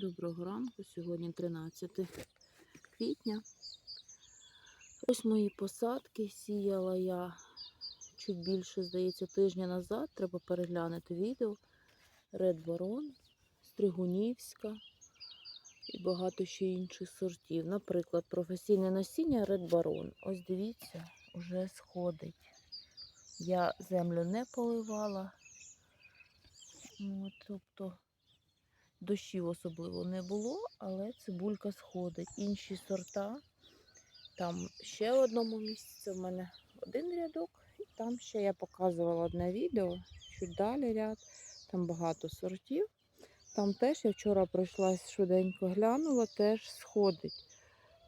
Доброго ранку, сьогодні 13 квітня. Ось мої посадки. Сіяла я чуть більше, здається, тижня назад. Треба переглянути відео. Ред Барон, Стригунівська і багато ще інших сортів. Наприклад, професійне насіння Ред Барон. Ось дивіться, вже сходить. Я землю не поливала. От, тобто дощів особливо не було, але цибулька сходить. Інші сорта, там ще в одному місці в мене один рядок, і там ще я показувала одне відео, чуть далі ряд, там багато сортів. Там теж я вчора пройшлась швиденько глянула, теж сходить.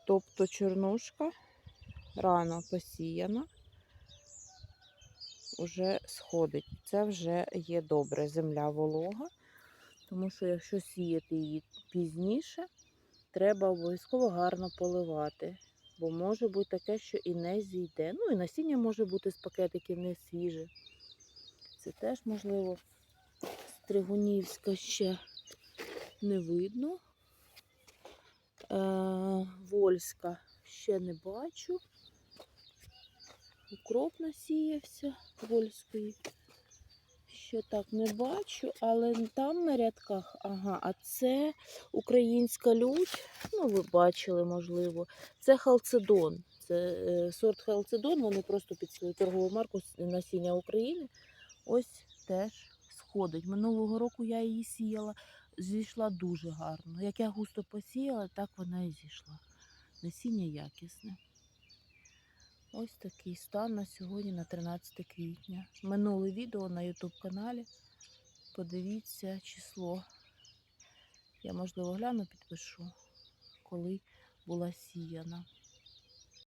Тобто чорнушка рано посіяна, вже сходить. Це вже є добре. Земля волога. Тому що якщо сіяти її пізніше, треба обов'язково гарно поливати. Бо може бути таке, що і не зійде. Ну і насіння може бути з пакетиків не свіже. Це теж можливо. Стригунівська ще не видно. Е, Вольська ще не бачу. Укроп насіявся вольської. Ще так не бачу, але там на рядках, ага, а це українська лють, ну ви бачили, можливо. Це халцедон. Це е, сорт халцедон, вони просто під свою торгову марку насіння України. Ось теж сходить. Минулого року я її сіяла, зійшла дуже гарно. Як я густо посіяла, так вона і зійшла. Насіння якісне. Ось такий стан на сьогодні, на 13 квітня. Минуле відео на YouTube каналі. Подивіться число. Я, можливо, гляну, підпишу, коли була сіяна.